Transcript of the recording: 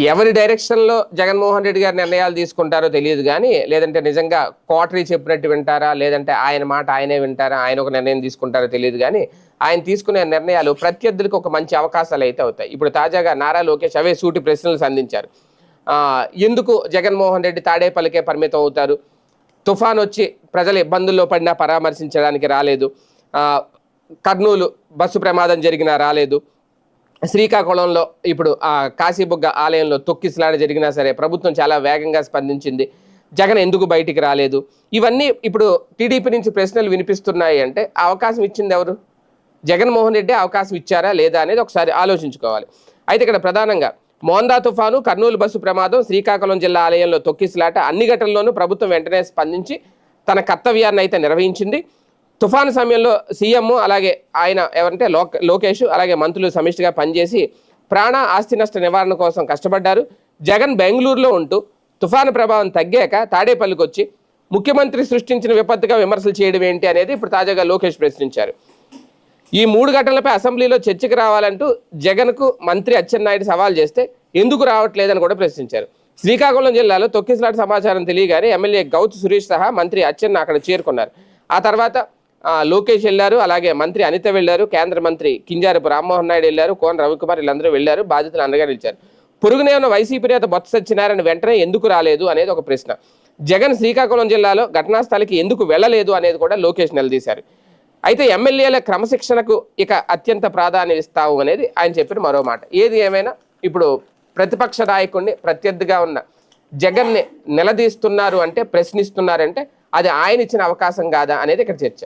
ఎవరి డైరెక్షన్లో జగన్మోహన్ రెడ్డి గారు నిర్ణయాలు తీసుకుంటారో తెలియదు కానీ లేదంటే నిజంగా కోటరీ చెప్పినట్టు వింటారా లేదంటే ఆయన మాట ఆయనే వింటారా ఆయన ఒక నిర్ణయం తీసుకుంటారో తెలియదు కానీ ఆయన తీసుకునే నిర్ణయాలు ప్రత్యర్థులకు ఒక మంచి అవకాశాలు అయితే అవుతాయి. ఇప్పుడు తాజాగా నారా లోకేష్ అవే సూటి ప్రశ్నలు సంధించారు. ఎందుకు జగన్మోహన్ రెడ్డి తాడేపల్లికే పరిమితం అవుతారు? తుఫాన్ వచ్చి ప్రజలు ఇబ్బందుల్లో పడినా పరామర్శించడానికి రాలేదు. కర్నూలు బస్సు ప్రమాదం జరిగినా రాలేదు. శ్రీకాకుళంలో ఇప్పుడు ఆ కాశీబుగ్గ ఆలయంలో తొక్కిసలాడ జరిగినా సరే ప్రభుత్వం చాలా వేగంగా స్పందించింది. జగన్ ఎందుకు బయటికి రాలేదు? ఇవన్నీ ఇప్పుడు టీడీపీ నుంచి ప్రశ్నలు వినిపిస్తున్నాయి అంటే అవకాశం ఇచ్చింది ఎవరు? జగన్మోహన్ రెడ్డి అవకాశం ఇచ్చారా లేదా అనేది ఒకసారి ఆలోచించుకోవాలి. అయితే ఇక్కడ ప్రధానంగా మోందా తుఫాను కర్నూలు బస్సు ప్రమాదం శ్రీకాకుళం జిల్లా ఆలయంలో తొక్కిసలాట అన్ని ఘటనల్లోనూ ప్రభుత్వం వెంటనే స్పందించి తన కర్తవ్యాన్ని అయితే నిర్వహించింది. తుఫాను సమయంలో సీఎం అలాగే ఆయన ఎవరంటే లోక లోకేష్ అలాగే మంత్రులు సమిష్టిగా పనిచేసి ప్రాణ ఆస్తి నష్ట నివారణ కోసం కష్టపడ్డారు. జగన్ బెంగళూరులో ఉంటూ తుఫాను ప్రభావం తగ్గాక తాడేపల్లికి వచ్చి ముఖ్యమంత్రి సృష్టించిన విపత్తుగా విమర్శలు చేయడం ఏంటి అనేది ఇప్పుడు తాజాగా లోకేష్ ప్రశ్నించారు. ఈ మూడు ఘటనలపై అసెంబ్లీలో చర్చకు రావాలంటూ జగన్కు మంత్రి అచ్చెన్నాయుడు సవాల్ చేస్తే ఎందుకు రావట్లేదని కూడా ప్రశ్నించారు. శ్రీకాకుళం జిల్లాలో తొక్కిసలాట సమాచారం తెలియగానే ఎమ్మెల్యే గౌత్ సురేష్ సహా మంత్రి అచ్చెన్న అక్కడ చేరుకున్నారు. ఆ తర్వాత లోకేష్ వెళ్ళారు అలాగే మంత్రి అనిత వెళ్ళారు కేంద్ర మంత్రి కింజారపు రామ్మోహన్ నాయుడు వెళ్ళారు కోన రవికుమార్ వీళ్ళందరూ వెళ్ళారు బాధ్యతలు అందగా నిలిచారు. పొరుగునే ఉన్న వైసీపీ నేత బొత్స సత్యనారాయణ వెంటనే ఎందుకు రాలేదు అనేది ఒక ప్రశ్న. జగన్ శ్రీకాకుళం జిల్లాలో ఘటనా స్థలికి ఎందుకు వెళ్ళలేదు అనేది కూడా లోకేష్ నిలదీశారు. అయితే ఎమ్మెల్యేల క్రమశిక్షణకు ఇక అత్యంత ప్రాధాన్యం ఇస్తాము అనేది ఆయన చెప్పిన మరో మాట. ఏది ఏమైనా ఇప్పుడు ప్రతిపక్ష నాయకుడిని ప్రత్యర్థిగా ఉన్న జగన్ని నిలదీస్తున్నారు అంటే ప్రశ్నిస్తున్నారంటే అది ఆయన ఇచ్చిన అవకాశం కాదా అనేది ఇక్కడ చర్చ.